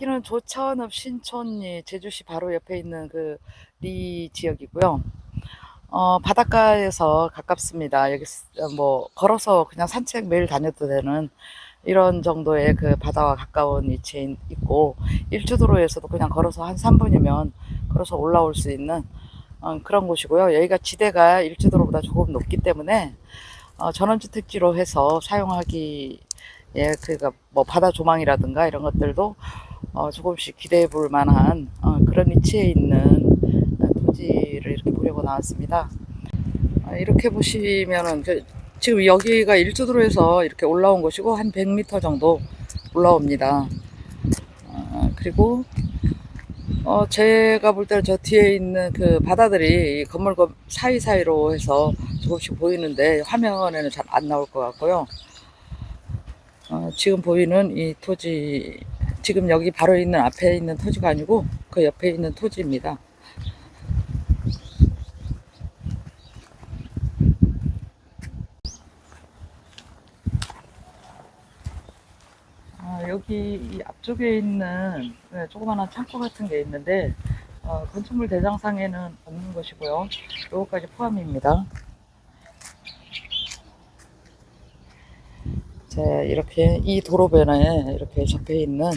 여기는 조천읍 신촌리 제주시 바로 옆에 있는 그 리 지역이고요. 어, 바닷가에서 가깝습니다. 여기 스- 어, 뭐 걸어서 그냥 산책 매일 다녀도 되는 이런 정도의 그 바다와 가까운 위치에 있- 있고 일주도로에서도 그냥 걸어서 한 3분이면 걸어서 올라올 수 있는 어, 그런 곳이고요. 여기가 지대가 일주도로보다 조금 높기 때문에 어, 전원주택지로 해서 사용하기 예, 그니까 뭐 바다 조망이라든가 이런 것들도 어, 조금씩 기대해 볼 만한 어, 그런 위치에 있는 어, 토지를 이렇게 보려고 나왔습니다. 아, 이렇게 보시면은 그 지금 여기가 일주도로에서 이렇게 올라온 곳이고 한 100m 정도 올라옵니다. 아, 그리고 어, 제가 볼 때는 저 뒤에 있는 그 바다들이 이 건물 건 사이사이로 해서 조금씩 보이는데 화면에는 잘 안 나올 것 같고요. 어, 지금 보이는 이 토지, 지금 여기 바로 있는 앞에 있는 토지가 아니고 그 옆에 있는 토지입니다. 아, 여기 이 앞쪽에 있는 네, 조그마한 창고 같은 게 있는데 어, 건축물 대장상에는 없는 것이고요. 요거까지 포함입니다. 자, 이렇게 이 도로변에 이렇게 적혀 있는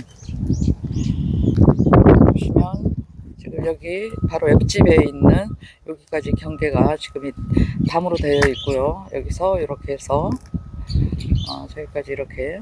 보시면 지금 여기 바로 옆집에 있는 여기까지 경계가 지금 이 담으로 되어 있고요. 여기서 이렇게 해서 어, 저기까지 이렇게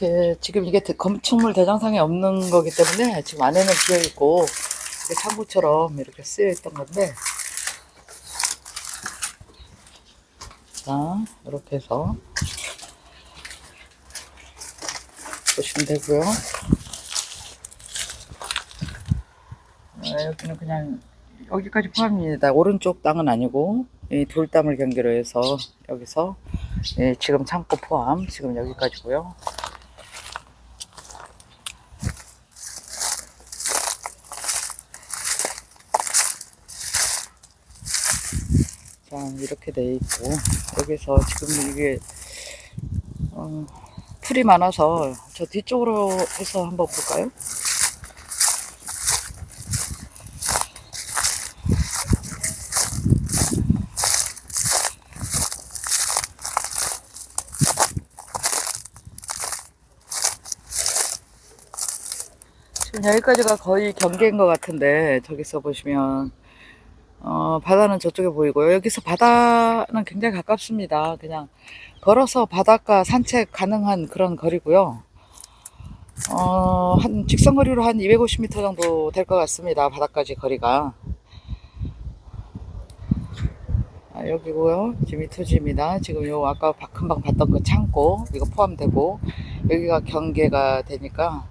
이렇게 지금 이게 대- 건축물 대장상에 없는 거기 때문에 지금 안에는 비어 있고 이게 창고처럼 이렇게 쓰여 있던 건데 자 이렇게 해서 보시면 되고요. 아, 여기는 그냥 여기까지 포함입니다. 오른쪽 땅은 아니고 이 돌담을 경계로 해서 여기서 예, 지금 창고 포함 지금 여기까지고요. 자 이렇게 돼 있고 여기서 지금 이게 어, 풀이 많아서 저 뒤쪽으로 해서 한번 볼까요? 지금 여기까지가 거의 경계인 것 같은데 저기서 보시면 어, 바다는 저쪽에 보이고요. 여기서 바다는 굉장히 가깝습니다. 그냥 걸어서 바닷가 산책 가능한 그런 거리고요. 어, 한 직선거리로 한 250m 정도 될 것 같습니다. 바다까지 거리가. 아, 여기고요. 지금 이 토지입니다. 지금 요 아까 바- 금방 봤던 그 창고 이거 포함되고 여기가 경계가 되니까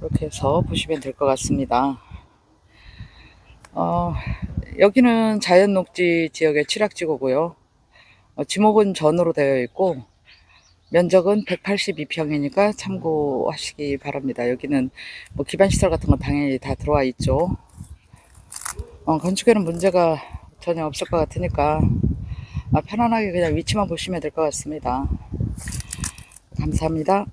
이렇게 해서 보시면 될 것 같습니다. 어, 여기는 자연 녹지 지역의 칠학지구고요. 어, 지목은 전으로 되어 있고 면적은 182평이니까 참고하시기 바랍니다. 여기는 뭐 기반시설 같은 건 당연히 다 들어와 있죠. 어, 건축에는 문제가 전혀 없을 것 같으니까 아, 편안하게 그냥 위치만 보시면 될 것 같습니다. 감사합니다.